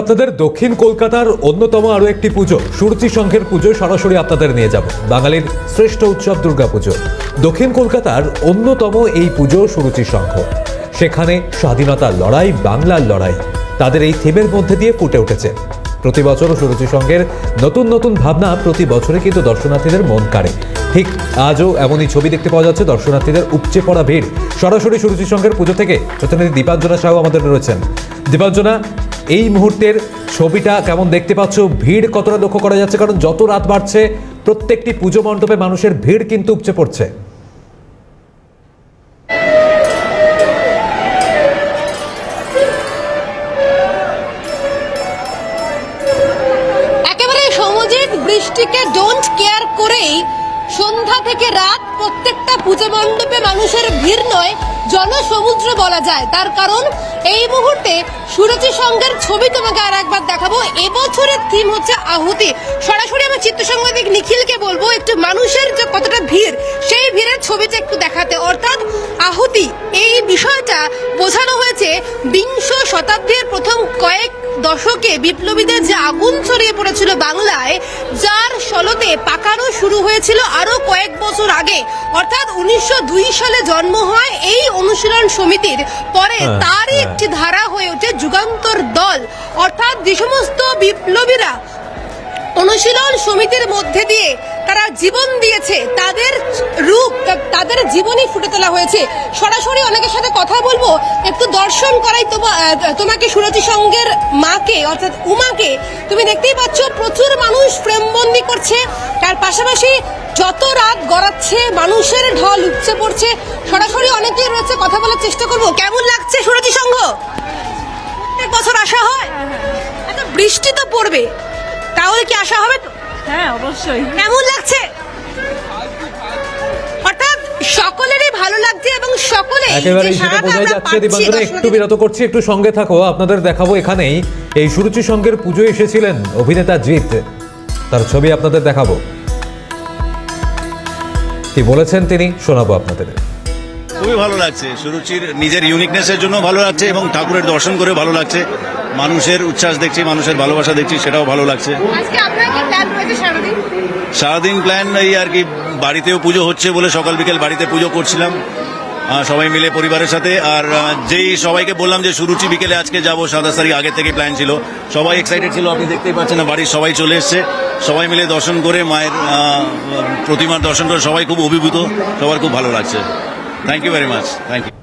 আপনাদের দক্ষিণ কলকাতার অন্যতম আরও একটি পুজো, সুরচি সংঘের পুজো, সরাসরি আপনাদের নিয়ে যাব। বাঙালির শ্রেষ্ঠ উৎসব দুর্গাপুজো। দক্ষিণ কলকাতার অন্যতম এই পুজো, সুরুচি সংঘ সেখানে স্বাধীনতার লড়াই বাংলার লড়াই, তাদের এই থিমের মধ্যে দিয়ে ফুটে উঠেছে। প্রতি বছর সুরুচি সংঘের নতুন নতুন ভাবনা প্রতি বছরে কিন্তু দর্শনার্থীদের মন কাড়ে। ঠিক আজও এমনই ছবি দেখতে পাওয়া যাচ্ছে, দর্শনার্থীদের উপচে পড়া ভিড়। সরাসরি সুরুচি সংঘের পুজো থেকে প্রতিনিধি দীপাঞ্জনা সাহু আমাদের রয়েছেন। দীপাঞ্জনা এই মুহূর্তের ছবিটা কেমন দেখতে পাচ্ছ? ভিড় কতটা লক্ষ্য করা যাচ্ছে? কারণ যত রাত বাড়ছে, প্রত্যেকটি পুজো মণ্ডপে মানুষের ভিড় কিন্তু উপচে পড়ছে। বৃষ্টিকে ডোন্ট কেয়ার করেই সন্ধ্যা থেকে রাত প্রত্যেকটা পুজো মণ্ডপে মানুষের ভিড় নয়, জনসমুদ্র বলা যায়। তার কারণ, এই মুহূর্তে সুরচি সঙ্গের ছবি তোমাকে আর একবার দেখাবো। এবছরের থিম হচ্ছে আহুতি। সরাসরি আমি চিত্রসাংবাদিক নিখিলকে বলব, একটু মানুষের যে কতটা ভিড়, সেই ভিড়ের ছবিটা একটু দেখাতে। অর্থাৎ আহুতি, এই বিষয়টা বোঝানো হয়েছে বিংশ শতাব্দীর প্রথম কয়েক দশকে বিপ্লবীদের যে আগুন ছড়িয়ে পড়েছিল বাংলায় যার সলতে পাকানো শুরু হয়েছিল আরও কয়েক বছর আগে। অর্থাৎ উনিশশো দুই সালে জন্ম হয় এই অনুশীলন সমিতির। পরে হ্যাঁ, তারই হ্যাঁ। একটি ধারা হয়ে ওঠে যুগান্তর দল। অর্থাৎ যে সমস্ত বিপ্লবীরা অনুশীলন সমিতির মধ্যে দিয়ে তারা জীবন দিয়েছে তাদের জীবনই ফুটে তোলা হয়েছে। সরাসরি অনেকের সাথে কথা বলব। একটু দর্শন করাই তোমা- তোমাকে সুরতি সঙ্গের মাকে অর্থাৎ উমাকে। তুমি দেখতেই পাচ্ছ প্রচুর মানুষ প্রেমবন্দি করছে। তার পাশাপাশি যত রাত গড়াচ্ছে মানুষের ঢল উপচে পড়ছে। সরাসরি অনেকেই রয়েছে কথা বলার চেষ্টা করব। কেমন লাগছে সুরতি সংঘ প্রত্যেক বছর আসা হয়। এত বৃষ্টি তো পড়বে। তাহলে কি আসা হবে তো? হ্যাঁ অবশ্যই। কেমন লাগছে? সকলে একেবারেই সেটা বোঝাই যাচ্ছে দীপাঞ্জনা একটু বিরত করছি একটু সঙ্গে থাকো আপনাদের দেখাবো এখানেই। এই সুরুচি সংঘের পুজো এসেছিলেন অভিনেতা জিৎ। তার ছবি আপনাদের দেখাবো। কি বলেছেন তিনি শোনাবো আপনাদের। খুবই ভালো লাগছে। সুরুচির নিজের ইউনিকনেসের জন্য ভালো লাগছে এবং ঠাকুরের দর্শন করে ভালো লাগছে। মানুষের উচ্ছ্বাস দেখছি মানুষের ভালোবাসা দেখছি সেটাও ভালো লাগছে। আজকে আপনার কি প্ল্যান রয়েছে সারাদিন? সারাদিন প্ল্যান এই আর কি বাড়িতেও পুজো হচ্ছে বলে সকাল বিকেল বাড়িতে পুজো করছিলাম। সবাই মিলে পরিবারের সাথে। আর যেই সবাইকে বললাম যে সুরুচি বিকেলে, আজকে যাব সাতাশ তারিখ আগে থেকে প্ল্যান ছিল। সবাই এক্সাইটেড ছিল, আপনি দেখতেই পাচ্ছেন না, বাড়ির সবাই চলে এসছে। সবাই মিলে দর্শন করে, মায়ের প্রতিমার দর্শন করে সবাই খুব অভিভূত। সবার খুব ভালো লাগছে। Thank you very much thank you